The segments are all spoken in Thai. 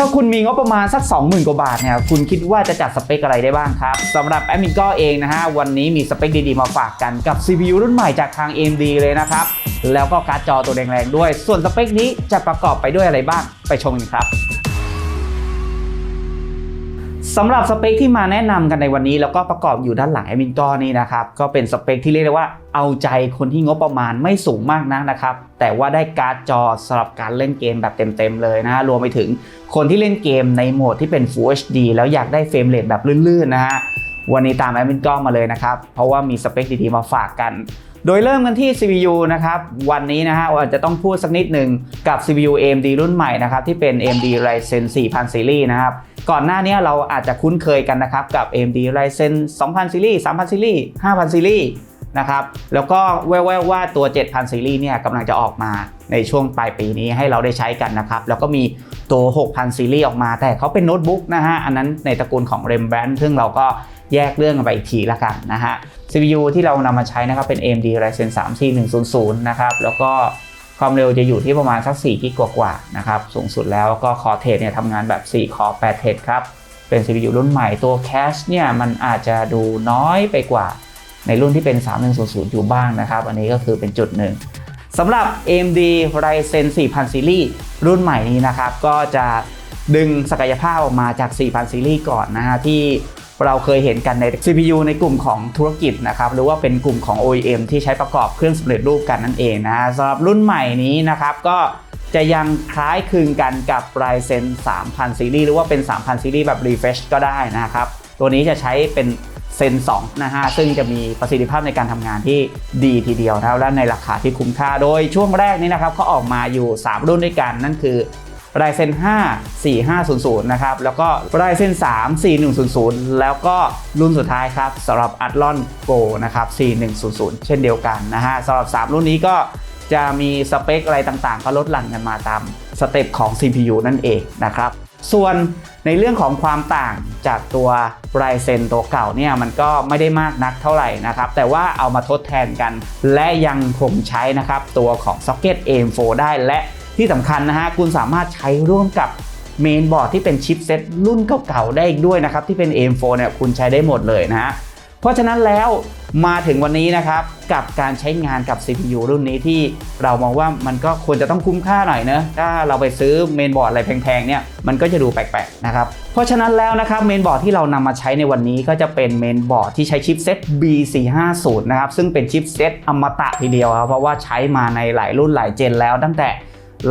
ถ้าคุณมีงบประมาณสัก 20,000 กว่าบาทเนี่ยคุณคิดว่าจะจัดสเปคอะไรได้บ้างครับสำหรับแอมินก็เองนะฮะวันนี้มีสเปคดีๆ มาฝากกันกับ CPU รุ่นใหม่จากทาง AMD เลยนะครับ แล้วก็การ์ดจอตัวแรงๆด้วย ส่วนสเปคนี้จะประกอบไปด้วยอะไรบ้างไปชมกันครับ สำหรับสเปคที่มาแนะนำกันในวันนี้ แล้วก็ประกอบอยู่ด้านหลังแอมินก็นี่นะครับก็เป็นสเปคที่เรียกได้ว่าเอาใจคนที่งบประมาณไม่สูงมากนักนะครับ แต่ว่าได้การ์ดจอสำหรับการเล่นเกมแบบเต็มๆเลยนะรวมไปถึงคนที่เล่นเกมในโหมดที่เป็น Full HD แล้วอยากได้เฟรมเรทแบบลื่นๆนะฮะวันนี้ตามแอมินก็มาเลยนะครับเพราะว่ามีสเปคดีๆมาฝากกัน โดยเริ่มกันที่ CPU นะครับวันนี้นะฮะอาจจะต้องพูดสักนิดหนึ่งกับ CPU AMD รุ่นใหม่นะครับที่เป็น AMD Ryzen 4000 Series นะครับก่อนหน้านี้เราอาจจะคุ้นเคยกันนะครับกับ AMD Ryzen 2000 Series 3000 Series 5000 Series นะครับแล้วก็แว่วๆว่าตัว 7000 Series เนี่ยกำลังจะออกมาในช่วงปลายปีนี้ให้เราได้ใช้กันนะครับ แล้วก็มีตัว 6000 Series ออกมา แต่เขาเป็นโน้ตบุ๊กนะฮะ อันนั้นในตระกูลของ r e m b r a n d ซึ่งเราก็แยกเรื่องกันไปอีกทีละกันนะฮะ CPU ที่เรานำมาใช้นะครับเป็น AMD Ryzen 3 4100 นะครับ แล้วก็ความเร็วจะอยู่ที่ประมาณสัก4กิกกว่าๆนะครับ สูงสุดแล้วก็คอเทสเนี่ยทำงานแบบ 4 คอ8เทสครับ เป็น CPU รุ่นใหม่ตัวแคชเนี่ยมันอาจจะดูน้อยไปกว่า ในรุ่นที่เป็น 3100 อยู่บ้างนะครับ อันนี้ก็คือเป็นจุดหนึ่งสำหรับ AMD Ryzen 4000 Series รุ่นใหม่นี้นะครับ ก็จะดึงศักยภาพออกมาจาก 4000 Series ก่อนนะฮะที่ เราเคยเห็นกันใน CPU ในกลุ่มของธุรกิจนะครับหรือว่าเป็นกลุ่มของ OEM ที่ใช้ประกอบเครื่องสำเร็จรูปกันนั่นเองนะสำหรับรุ่นใหม่นี้นะครับก็จะยังคล้ายคลึงกันกับ Ryzen 3000 Series หรือว่าเป็น 3000 Series แบบ Refresh ก็ได้นะครับ ตัวนี้จะใช้เป็นเซน2นะฮะซึ่งจะมีประสิทธิภาพในการทำงานที่ดีทีเดียวนะครับและในราคาที่คุ้มค่า โดยช่วงแรกนี้นะครับเขาออกมาอยู่ 3 รุ่นด้วยกันนั่นคือ Ryzen 5 4500 นะครับ แล้วก็ Ryzen 3 4100 แล้วก็รุ่นสุดท้ายครับสำหรับ Athlon Go นะครับ 4100 เช่นเดียวกันนะฮะสำหรับ 3 รุ่นนี้ก็จะมีสเปคอะไรต่างๆ ก็ลดหลั่นกันมาตามสเต็ปของ CPU นั่นเองนะครับ ส่วนในเรื่องของความต่างจากตัว Ryzen ตัวเก่าเนี่ยมันก็ไม่ได้มากนักเท่าไหร่นะครับ แต่ว่าเอามาทดแทนกัน และยังคงใช้นะครับ ตัวของ Socket AM4 ได้และ ที่สำคัญนะฮะคุณสามารถใช้ร่วมกับเมนบอร์ดที่เป็นชิปเซ็ตรุ่นเก่าๆได้อีกด้วยนะครับ ที่เป็น AM4 เนี่ยคุณใช้ได้หมดเลยนะฮะเพราะฉะนั้นแล้วมาถึงวันนี้นะครับ กับการใช้งานกับ CPU รุ่นนี้ที่เรามองว่ามันก็ควรจะต้องคุ้มค่าหน่อยเนะถ้าเราไปซื้อเมนบอร์ดอะไรแพงๆเนี่ยมันก็จะดูแปลกๆนะครับเพราะฉะนั้นแล้วนะครับเมนบอร์ดที่เรานำมาใช้ในวันนี้ก็จะเป็นเมนบอร์ดที่ใช้ชิปเซ็ต B450 นะครับซึ่งเป็นชิปเซ็ตอมตะทีเดียวครับเพราะว่าใช้มาในหลายรุ่นหลายเจนแล้วตั้งแต่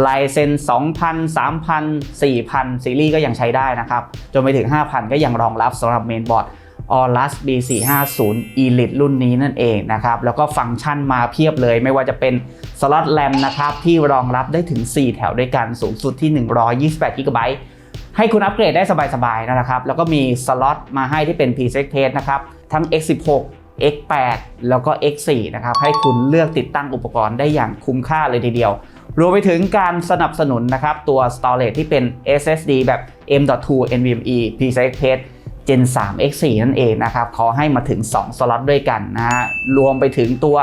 ลายเซน2,000 3,000 4,000 ซีรีส์ก็ยังใช้ได้นะครับ จนไปถึง 5,000 ก็ยังรองรับสำหรับเมนบอร์ด Aorus B450 Elite รุ่นนี้นั่นเองนะครับ แล้วก็ฟังก์ชันมาเพียบเลย ไม่ว่าจะเป็นสล็อตแรมนะครับ ที่รองรับได้ถึง 4 แถวด้วยกันสูงสุดที่ 128 GB ให้คุณอัปเกรดได้สบายๆนะครับ แล้วก็มีสล็อตมาให้ที่เป็น P-Secret นะครับ ทั้ง X16 X8 แล้วก็ X4 นะครับ ให้คุณเลือกติดตั้งอุปกรณ์ได้อย่างคุ้มค่าเลยทีเดียว รวมไปถึงการสนับสนุนนะครับ ตัว storage ที่เป็น SSD แบบ M.2 NVMe PCIe Gen 3 X4 นั่นเองนะครับขอให้มาถึง 2 สล็อตด้วยกันนะฮะ รวมไปถึงตัว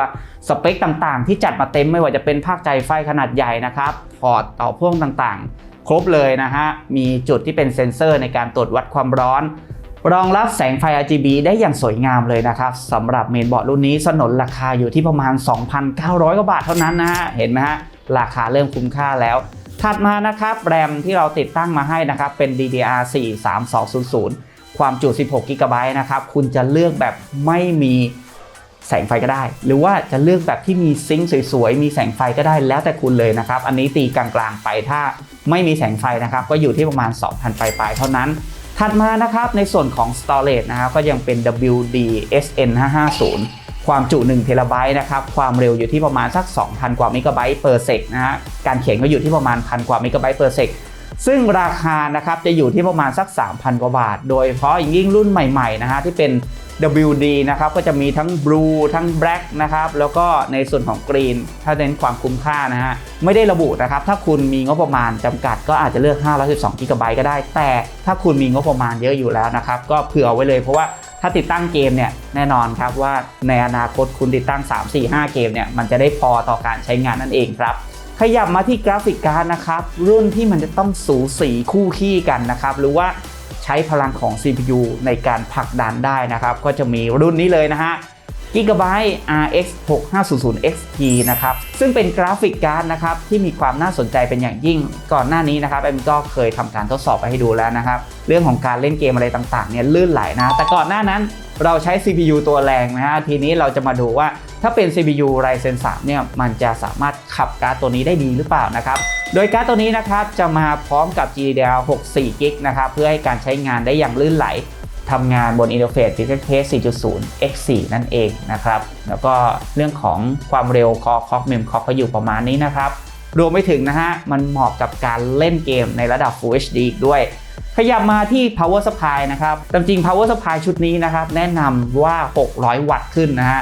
สเปคต่างๆ ที่จัดมาเต็มไม่ว่าจะเป็นภาคใจไฟขนาดใหญ่นะครับ พอร์ตต่อพ่วงต่างๆ ครบเลยนะฮะ มีจุดที่เป็นเซ็นเซอร์ในการตรวจวัดความร้อน รองรับแสงไฟ RGB ได้อย่างสวยงามเลยนะครับสำหรับเมนบอร์ดรุ่นนี้สนนราคาอยู่ที่ประมาณ 2,900 กว่าบาทเท่านั้นนะฮะ เห็นไหมฮะ ราคาเริ่มคุ้มค่าแล้ว ถัดมานะครับแรมที่เราติดตั้งมาให้นะครับเป็น DDR4 3200 ความจุ 16 g b นะครับคุณจะเลือกแบบไม่มีแสงไฟก็ได้ หรือว่าจะเลือกแบบที่มีซิงค์สวยๆ มีแสงไฟก็ได้แล้วแต่คุณเลยนะครับ อันนี้ตีกลางๆไปถ้าไม่มีแสงไฟนะครับ ก็อยู่ที่ประมาณ 2,000 ปลายๆเท่านั้น ถัดมานะครับในส่วนของ storage นะครับก็ยังเป็น WD SN 550 ความจุ1เทราไบต์นะครับ ความเร็วอยู่ที่ประมาณสัก 2,000 กว่าเมกะไบต์เปอร์เซกนะฮะ การเขียนก็อยู่ที่ประมาณพันกว่าเมกะไบต์เปอร์เซกซึ่งราคานะครับจะอยู่ที่ประมาณสัก 3,000 กว่าบาท โดยเฉพาะอย่างยิ่งรุ่นใหม่ๆนะฮะที่เป็น WD นะครับก็จะมีทั้ง Blue ทั้ง Black นะครับแล้วก็ในส่วนของ Green ถ้าเน้นความคุ้มค่านะฮะไม่ได้ระบุนะครับ ถ้าคุณมีงบประมาณจำกัดก็อาจจะเลือก512 g b ก็ได้ แต่ถ้าคุณมีงบประมาณเยอะอยู่แล้วนะครับ ก็เผื่อเอาไว้เลยเพราะว่า ถ้าติดตั้งเกมเนี่ยแน่นอนครับว่าในอนาคตคุณติดตั้ง 3 4 5 เกมเนี่ยมันจะได้พอต่อการใช้งานนั่นเองครับ ขยับมาที่กราฟิกการ์ดนะครับ รุ่นที่มันจะต้องสูสีคู่ขี้กันนะครับ หรือว่าใช้พลังของ CPU ในการผลักดันได้นะครับ ก็จะมีรุ่นนี้เลยนะฮะ Gigabyte RX 6500 XT นะครับ ซึ่งเป็นกราฟิกการ์ดนะครับ ที่มีความน่าสนใจเป็นอย่างยิ่ง ก่อนหน้านี้นะครับเอ็มก็เคยทำการทดสอบไปให้ดูแล้วนะครับ เรื่องของการเล่นเกมอะไรต่างๆเนี่ยลื่นไหลนะ แต่ก่อนหน้านั้นเราใช้ CPU ตัวแรงนะฮะ ทีนี้เราจะมาดูว่าถ้าเป็น CPU Ryzen 3เนี่ย มันจะสามารถขับการ์ดตัวนี้ได้ดีหรือเปล่านะครับ โดยการ์ดตัวนี้นะครับ จะมาพร้อมกับ GDDR6 4 g b นะครับ เพื่อให้การใช้งานได้อย่างลื่นไหล ทำงานบนอินเทอร์เฟซ Digital 4.0 X4 นั่นเองนะครับ แล้วก็เรื่องของความเร็วคอคอกเมมคอกก็อยู่ประมาณนี้นะครับ รวมไปถึงนะฮะ มันเหมาะกับการเล่นเกมในระดับ Full HD อีกด้วย ขยับมาที่ power supply นะครับตามจริง power supply ชุดนี้นะครับ แนะนำว่า 600 วัตต์ขึ้นนะฮะ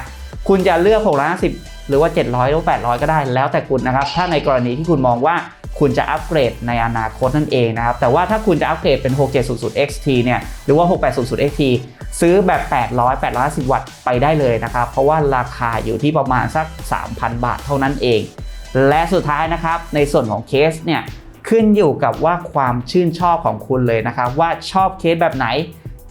คุณจะเลือก 650 หรือว่า 700 หรือ 800 ก็ได้ แล้วแต่คุณนะครับ ถ้าในกรณีที่คุณมองว่า คุณจะอัปเกรดในอนาคตนั่นเองนะครับ แต่ว่าถ้าคุณจะอัปเกรดเป็น 6700 XT เนี่ย หรือว่า 6800 XT ซื้อแบบ 800 850 วัตต์ไปได้เลยนะครับ เพราะว่าราคาอยู่ที่ประมาณสัก 3,000 บาทเท่านั้นเอง และสุดท้ายนะครับ ในส่วนของเคสเนี่ยขึ้นอยู่กับว่าความชื่นชอบของคุณเลยนะครับ ว่าชอบเคสแบบไหน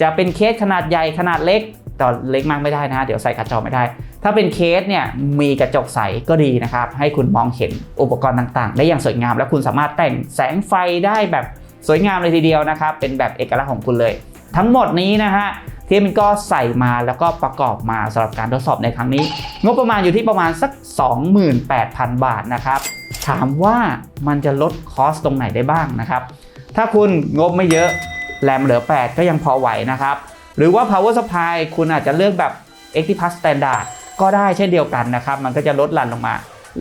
จะเป็นเคสขนาดใหญ่ขนาดเล็กแต่เล็กมากไม่ได้นะฮะเดี๋ยวใส่กระจกไม่ได้ ถ้าเป็นเคสเนี่ยมีกระจกใสก็ดีนะครับ ให้คุณมองเห็นอุปกรณ์ต่าง ๆ ได้อย่างสวยงาม และคุณสามารถแต่งแสงไฟได้แบบสวยงามเลยทีเดียวนะครับ เป็นแบบเอกลักษณ์ของคุณเลย ทั้งหมดนี้นะฮะที่มันก็ใส่มาแล้วก็ประกอบมาสำหรับการทดสอบในครั้งนี้ งบประมาณอยู่ที่ประมาณสัก 28,000 บาทนะครับ ถามว่ามันจะลดคอสตรงไหนได้บ้างนะครับ ถ้าคุณงบไม่เยอะแรมเหลือ 8 ก็ยังพอไหวนะครับ หรือว่า power supply คุณอาจจะเลือกแบบ Actipath Standard ก็ได้เช่นเดียวกันนะครับ มันก็จะลดหลั่นลงมา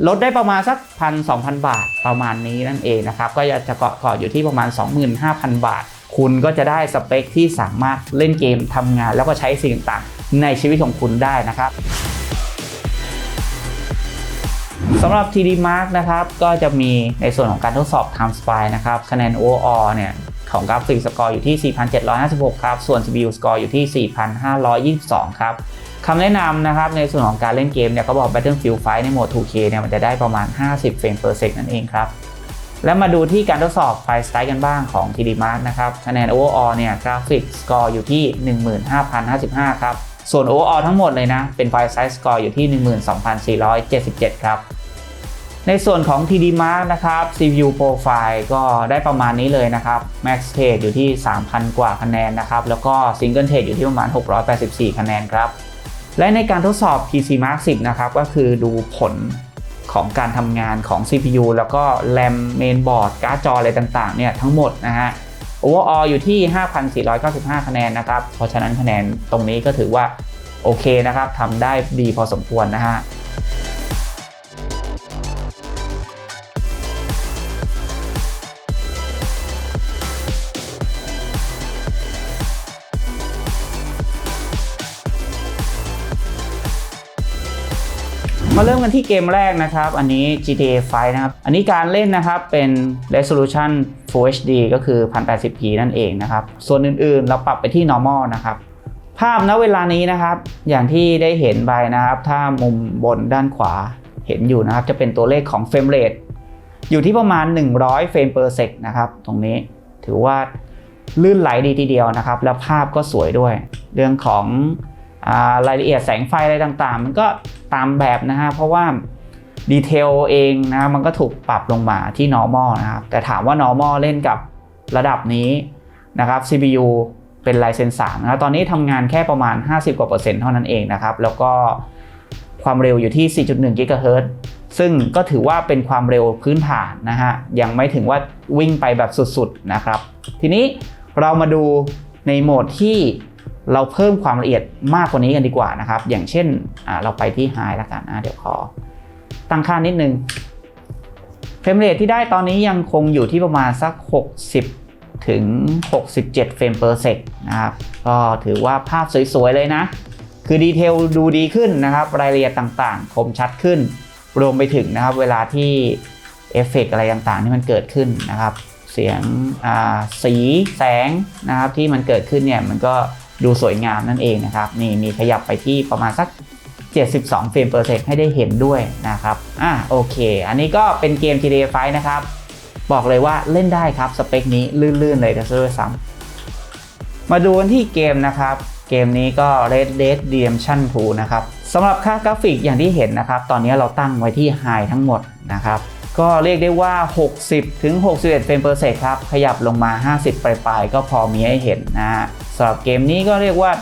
ลดได้ประมาณสัก1,000-2,000บาทประมาณนี้นั่นเองนะครับ ก็จะเกาะเกาะอยู่ที่ประมาณ 25,000 บาท คุณก็จะได้สเปคที่สามารถเล่นเกมทำงาน แล้วก็ใช้สิ่งต่างในชีวิตของคุณได้นะครับสำหรับ TD Mark นะครับ ก็จะมีในส่วนของการทดสอบ Time Spy นะครับ คะแนน overall เนี่ย ของกราฟิกสกอร์อยู่ที่ 4,756 ครับ ส่วน CPU score อยู่ที่ 4,522 ครับคำแนะนำนะครับในส่วนของการเล่นเกมเนี่ยเขาบอก Battlefield 5ในโหมด 2K เนี่ยมันจะได้ประมาณ 50 เฟรม per sec นั่นเองครับ และมาดูที่การทดสอบไฟสไตล์กันบ้างของ TD Mark นะครับคะแนน overall เนี่ยกราฟิกสกอร์อยู่ที่ 15,055 ครับ ส่วน overall ทั้งหมดเลยนะ เป็นไฟสไตล์สกอร์อยู่ที่ 12,477 ครับ ในส่วนของ TD Mark นะครับ CPU Profile ก็ได้ประมาณนี้เลยนะครับ Max State อยู่ที่ 3,000 กว่าคะแนนนะครับ แล้วก็ Single State อยู่ที่ประมาณ 684 คะแนนครับ และในการทดสอบ PC Mark 10 นะครับ ก็คือดูผลของการทำงานของ CPU แล้วก็ RAM Mainboard การ์ดจออะไรต่างๆ เนี่ยทั้งหมดนะฮะ Overall อยู่ที่ 5,495 คะแนนนะครับ เพราะฉะนั้นคะแนนตรงนี้ก็ถือว่าโอเคนะครับทำได้ดีพอสมควรนะฮะ มาเริ่มกันที่เกมแรกนะครับ อันนี้ GTA 5 นะครับ อันนี้การเล่นนะครับเป็น resolution Full HD ก็คือ 1080p นั่นเองนะครับ ส่วนอื่นๆ เราปรับไปที่ normal นะครับ ภาพณเวลานี้นะครับ อย่างที่ได้เห็นไปนะครับ ถ้ามุมบนด้านขวาเห็นอยู่นะครับ จะเป็นตัวเลขของ frame rate อยู่ที่ประมาณ 100 เฟรม per sec นะครับ ตรงนี้ถือว่าลื่นไหลดีทีเดียวนะครับ แล้วภาพก็สวยด้วย เรื่องของ รายละเอียดแสงไฟอะไรต่างๆ มันก็ตามแบบนะฮะเพราะว่าดีเทลเองนะมันก็ถูกปรับลงมาที่ normal นะครับแต่ถามว่า normal เล่นกับระดับนี้นะครับ CPU เป็น Ryzen 3นะครับตอนนี้ทำงานแค่ประมาณ 50กว่าเปอร์เซ็นต์เท่านั้นเองนะครับ แล้วก็ความเร็วอยู่ที่ 4.1 GHz ซึ่งก็ถือว่าเป็นความเร็วพื้นฐานนะฮะ ยังไม่ถึงว่าวิ่งไปแบบสุดๆนะครับ ทีนี้เรามาดูในโหมดที่ เราเพิ่มความละเอียดมากกว่านี้กันดีกว่านะครับ อย่างเช่นเราไปที่ High แล้วกันนะเดี๋ยวขอตั้งค่านิดนึงเฟรมเรทที่ได้ตอนนี้ยังคงอยู่ที่ประมาณสัก 60 ถึง 67 เฟรม per sec นะครับ ก็ถือว่าภาพสวย ๆ เลยนะ คือดีเทลดูดีขึ้นนะครับ รายละเอียดต่างๆ คมชัดขึ้น รวมไปถึงนะครับ เวลาที่เอฟเฟกอะไรต่างๆ ที่มันเกิดขึ้นนะครับ เสียงสีแสงนะครับที่มันเกิดขึ้นเนี่ยมันก็ ดูสวยงามนั่นเองนะครับนี่มีขยับไปที่ประมาณสัก 72เฟรมเปอร์เซกให้ได้เห็นด้วยนะครับอะโอเค อันนี้ก็เป็นเกม GTA 5นะครับ บอกเลยว่าเล่นได้ครับสเปคนี้ลื่นๆเลยจะด้วยซ้ำมาดูกันที่เกมนะครับ เกมนี้ก็ Red Dead Redemption 2 นะครับสำหรับค่ากราฟิกอย่างที่เห็นนะครับ ตอนนี้เราตั้งไว้ที่ High ทั้งหมดนะครับก็เรียกได้ว่า 60 ถึง 61 เฟรมเปอร์เซกครับ ขยับลงมา 50 ปลายๆ ก็พอมีให้เห็นนะฮะำหรับเกมนี้ก็เรียกว่า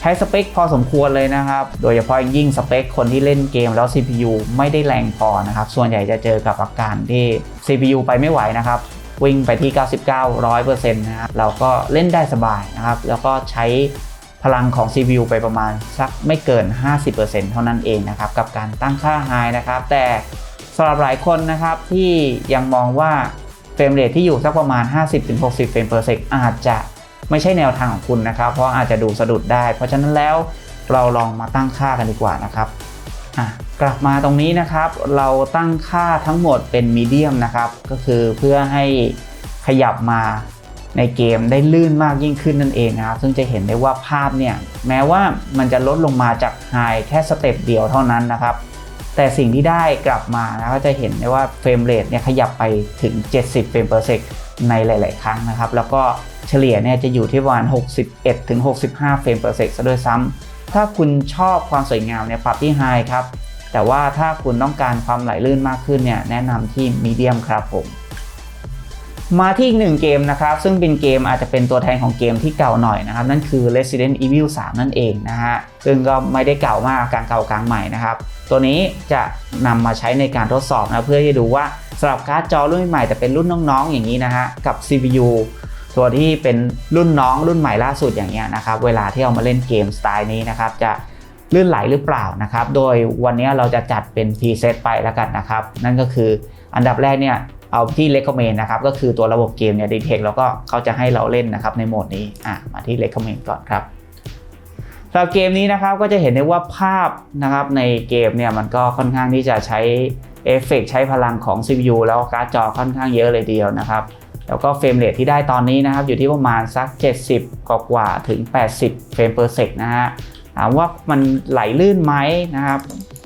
ใช้สเปคพอสมควรเลยนะครับ โดยเฉพาะยิ่งสเปคคนที่เล่นเกมแล้ว CPU ไม่ได้แรงพอนะครับ ส่วนใหญ่จะเจอกับอาการที่ CPU ไปไม่ไหวนะครับ วิ่งไปที่ 99 100%นะครับเราก็เล่นได้สบายนะครับ แล้วก็ใช้พลังของ CPU ไปประมาณสักไม่เกิน 50%เท่านั้นเองนะครับ กับการตั้งค่า High นะครับ แต่สำหรับหลายคนนะครับที่ยังมองว่าเฟรมเรทที่อยู่สักประมาณ 50-60เฟรมเปอร์เซกอาจจะ ไม่ใช่แนวทางของคุณนะครับ เพราะอาจจะดูสะดุดได้ เพราะฉะนั้นแล้วเราลองมาตั้งค่ากันดีกว่านะครับกลับมาตรงนี้นะครับ เราตั้งค่าทั้งหมดเป็นมีเดียมนะครับ ก็คือเพื่อให้ขยับมาในเกมได้ลื่นมากยิ่งขึ้นนั่นเองนะครับ ซึ่งจะเห็นได้ว่าภาพเนี่ย แม้ว่ามันจะลดลงมาจากไฮแค่สเต็ปเดียวเท่านั้นนะครับ แต่สิ่งที่ได้กลับมานะก็จะเห็นได้ว่าเฟรมเรทเนี่ยขยับไปถึง 70เฟรมเปอร์เซกในหลาย ๆ ครั้งนะครับ แล้วก็เฉลี่ยเนี่ยจะอยู่ที่ประมาณ 61ถึง65 เฟรมเปอร์เซกซะด้วยซ้ำถ้าคุณชอบความสวยงามเนี่ยปรับที่ไฮครับ แต่ว่าถ้าคุณต้องการความไหลลื่นมากขึ้นเนี่ยแนะนำที่มีเดียมครับผม มาที่อีกหนึ่งเกมนะครับ ซึ่งเป็นเกมอาจจะเป็นตัวแทนของเกมที่เก่าหน่อยนะครับ นั่นคือ Resident Evil 3 นั่นเองนะฮะ ซึ่งก็ไม่ได้เก่ามากกลางเก่ากลางใหม่นะครับ ตัวนี้จะนำมาใช้ในการทดสอบนะ เพื่อที่จะดูว่าสำหรับการ์ดจอรุ่นใหม่แต่เป็นรุ่นน้องๆอย่างนี้นะฮะ กับ CPU ตัวที่เป็นรุ่นน้องรุ่นใหม่ล่าสุดอย่างเงี้ยนะครับ เวลาที่เอามาเล่นเกมสไตล์นี้นะครับจะลื่นไหลหรือเปล่านะครับ โดยวันนี้เราจะจัดเป็น preset ไปแล้วกันนะครับ นั่นก็คืออันดับแรกเนี่ย เอาที่ recommend นะครับก็คือตัวระบบเกมเนี่ย detect แล้วก็เขาจะให้เราเล่นนะครับในโหมดนี้อะมาที่ recommend ก่อนครับสำหรับเกมนี้นะครับก็จะเห็นได้ว่าภาพนะครับในเกมเนี่ยมันก็ค่อนข้างที่จะใช้เอฟเฟกใช้พลังของ CPU แล้วการ์ดจอค่อนข้างเยอะเลยเดียวนะครับแล้วก็เฟรมเรทที่ได้ตอนนี้นะครับอยู่ที่ประมาณสัก 70 กว่ากว่าถึง 80 เฟรม per sec นะฮะถามว่ามันไหลลื่นไหมนะครับ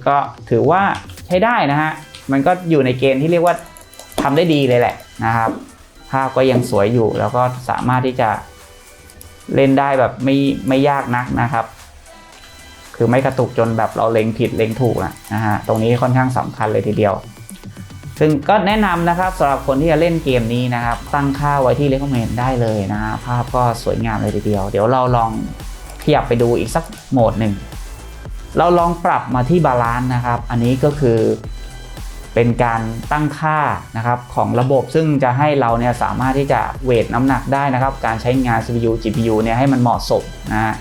ก็ถือว่าใช้ได้นะฮะมันก็อยู่ในเกณฑ์ที่เรียกว่า ทำได้ดีเลยแหละนะครับ ภาพก็ยังสวยอยู่แล้วก็สามารถที่จะเล่นได้แบบไม่ไม่ยากนักนะครับ คือไม่กระตุกจนแบบเราเล็งผิดเล็งถูกนะฮะตรงนี้ค่อนข้างสำคัญเลยทีเดียว ซึ่งก็แนะนำนะครับสำหรับคนที่จะเล่นเกมนี้นะครับ ตั้งค่าไว้ที่ recommend ได้เลยนะฮะภาพก็สวยงามเลยทีเดียว เดี๋ยวเราลองขยับไปดูอีกสักโหมดหนึ่งเราลองปรับมาที่บาลานซ์นะครับ อันนี้ก็คือ เป็นการตั้งค่านะครับของระบบซึ่งจะให้เราเนี่ยสามารถที่จะเวทน้ำหนักได้นะครับ การใช้งาน CPU GPU เนี่ยให้มันเหมาะสมนะฮะ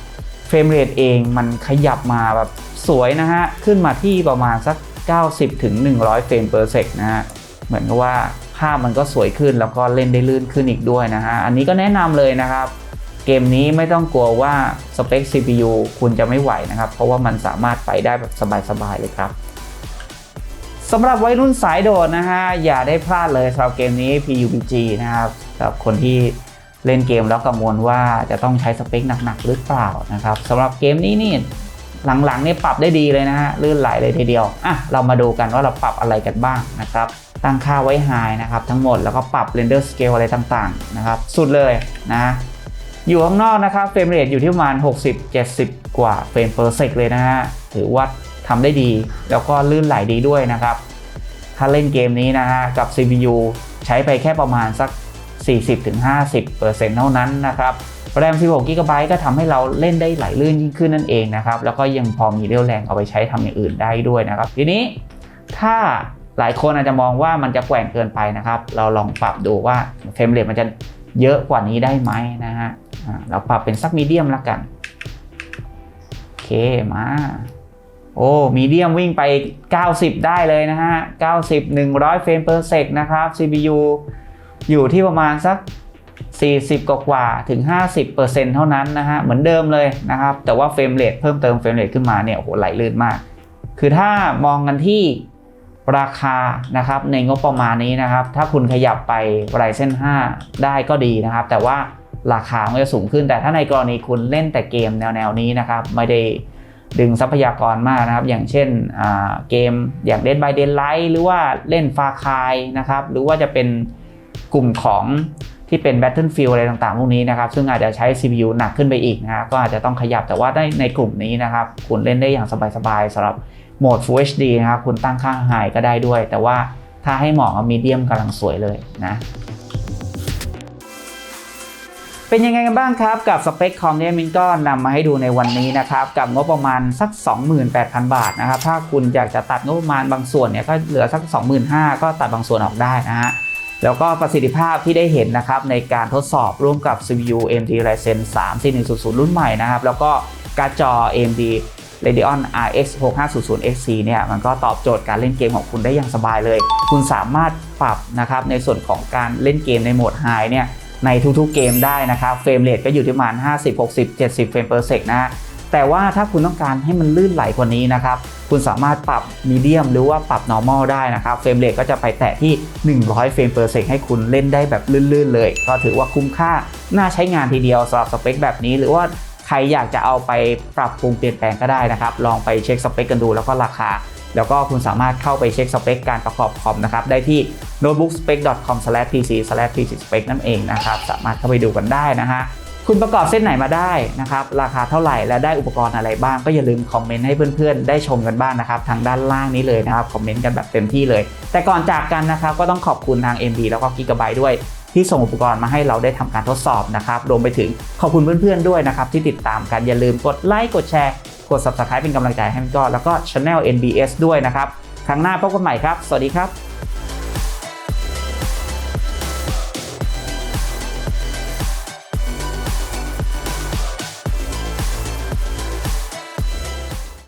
เฟรมเรทเองมันขยับมาแบบสวยนะฮะ ขึ้นมาที่ประมาณสัก 90ถึง100 เฟรม per sec นะฮะ เหมือนกับว่าภาพมันก็สวยขึ้นแล้วก็เล่นได้ลื่นขึ้นอีกด้วยนะฮะ อันนี้ก็แนะนำเลยนะครับ เกมนี้ไม่ต้องกลัวว่าสเปค CPU คุณจะไม่ไหวนะครับ เพราะว่ามันสามารถไปได้แบบสบายๆเลยครับ สำหรับวัยรุ่นสายโดดนะฮะอย่าได้พลาดเลยสำหรับเกมนี้ PUBG นะครับสำหรับคนที่เล่นเกมแล้วกังวลว่าจะต้องใช้สเปคหนักๆหรือเปล่านะครับสำหรับเกมนี้นี่หลังๆเนี่ยปรับได้ดีเลยนะฮะลื่นไหลเลยทีเดียวอะเรามาดูกันว่าเราปรับอะไรกันบ้างนะครับตั้งค่าไว้ High นะครับทั้งหมดแล้วก็ปรับ Render Scale อะไรต่างๆนะครับสุดเลยนะอยู่ข้างนอกนะครับเฟรมเรทอยู่ที่ประมาณ 60-70 กว่าเฟรม per sec เลยนะฮะถือว่า ทำได้ดี แล้วก็ลื่นไหลดีด้วยนะครับ ถ้าเล่นเกมนี้นะฮะกับ CPU ใช้ไปแค่ประมาณสัก 40-50%เท่านั้นนะครับแรม 16 g b ก็ทำให้เราเล่นได้ไหลลื่นยิ่งขึ้นนั่นเองนะครับ แล้วก็ยังพอมีเรี่ยวแรงเอาไปใช้ทำอย่างอื่นได้ด้วยนะครับ ทีนี้ถ้าหลายคนอาจจะมองว่ามันจะแกว่งเกินไปนะครับ เราลองปรับดูว่าเฟรมเรทมันจะเยอะกว่านี้ได้ไหมนะฮะเราปรับเป็นสักมีเดียมละกัน โอเคมา โอ้มีเดียมวิ่งไป 90 ได้เลยนะฮะ 90 100 เฟรม per sec นะครับ CPU อยู่ที่ประมาณสัก 40 กว่ากว่าถึง 50%เท่านั้นนะฮะ เหมือนเดิมเลยนะครับ แต่ว่าเฟรมเรทเพิ่มเติมเฟรมเรทขึ้นมาเนี่ยโอ้โหไหลลื่นมาก คือถ้ามองกันที่ราคานะครับในงบประมาณนี้นะครับ ถ้าคุณขยับไป Ryzen 5ได้ก็ดีนะครับ แต่ว่าราคามันจะสูงขึ้น แต่ถ้าในกรณีคุณเล่นแต่เกมแนวๆนี้นะครับ ไม่ได้ ดึงทรัพยากรมากนะครับ อย่างเช่นเกมอย่าง Dead by Daylight หรือว่าเล่นฟาคายนะครับ หรือว่าจะเป็นกลุ่มของที่เป็น Battlefield อะไรต่างๆ พวกนี้นะครับ ซึ่งอาจจะใช้ CPU หนักขึ้นไปอีกนะครับก็อาจจะต้องขยับแต่ว่าได้ในกลุ่มนี้นะครับ คุณเล่นได้อย่างสบายๆสำหรับโหมด Full HD นะครับ คุณตั้งค่า High ก็ได้ด้วย แต่ว่าถ้าให้เหมาะกับมีเดียมกำลังสวยเลยนะ เป็นยังไงกันบ้างครับ กับสเปคคอมที่มินก็นำมาให้ดูในวันนี้นะครับกับงบประมาณสัก 28,000 บาทนะครับถ้าคุณอยากจะตัดงบประมาณบางส่วนเนี่ยก็เหลือสัก 25,000 ก็ตัดบางส่วนออกได้นะฮะแล้วก็ประสิทธิภาพที่ได้เห็นนะครับในการทดสอบร่วมกับ CPU AMD Ryzen 3 4100 รุ่นใหม่นะครับแล้วก็การ์ดจอ AMD Radeon RX 6500 XC เนี่ยมันก็ตอบโจทย์การเล่นเกมของคุณได้อย่างสบายเลย คุณสามารถปรับนะครับในส่วนของการเล่นเกมในโหมด High เนี่ย ในทุกๆเกมได้นะครับเฟรมเรทก็อยู่ที่ประมาณ 50 60 70 เฟรม per sec นะฮะแต่ว่าถ้าคุณต้องการให้มันลื่นไหลกว่านี้นะครับ คุณสามารถปรับมีเดียมหรือว่าปรับ normal ได้นะครับเฟรมเรทก็จะไปแตะที่ 100 เฟรม per sec ให้คุณเล่นได้แบบลื่นๆเลย ก็ถือว่าคุ้มค่าน่าใช้งานทีเดียวสำหรับสเปคแบบนี้หรือว่าใครอยากจะเอาไปปรับปรุงเปลี่ยนแปลงก็ได้นะครับ ลองไปเช็คสเปคกันดูแล้วก็ราคา แล้วก็คุณสามารถเข้าไปเช็คสเปคการประกอบคอมนะครับได้ที่ notebookspec.com/pc-pc-spec นั่นเองนะครับสามารถเข้าไปดูกันได้นะฮะคุณประกอบเส้นไหนมาได้นะครับราคาเท่าไหร่และได้อุปกรณ์อะไรบ้างก็อย่าลืมคอมเมนต์ให้เพื่อนๆ ได้ชมกันบ้างนะครับ ทางด้านล่างนี้เลยนะครับคอมเมนต์กันแบบเต็มที่เลย แต่ก่อนจากกันนะครับก็ต้องขอบคุณทาง MD แล้วก็ Gigabyte ด้วย ที่ส่งอุปกรณ์มาให้เราได้ทำการทดสอบนะครับรวมไปถึงขอบคุณเพื่อนๆด้วยนะครับที่ติดตามกันอย่าลืมกดไลค์กดแชร์ กด Subscribe เป็นกำลังใจให้พี่ก็แล้วก็ Channel NBS ด้วยนะครับ ครั้งหน้าพบกันใหม่ครับ สวัสดีครับ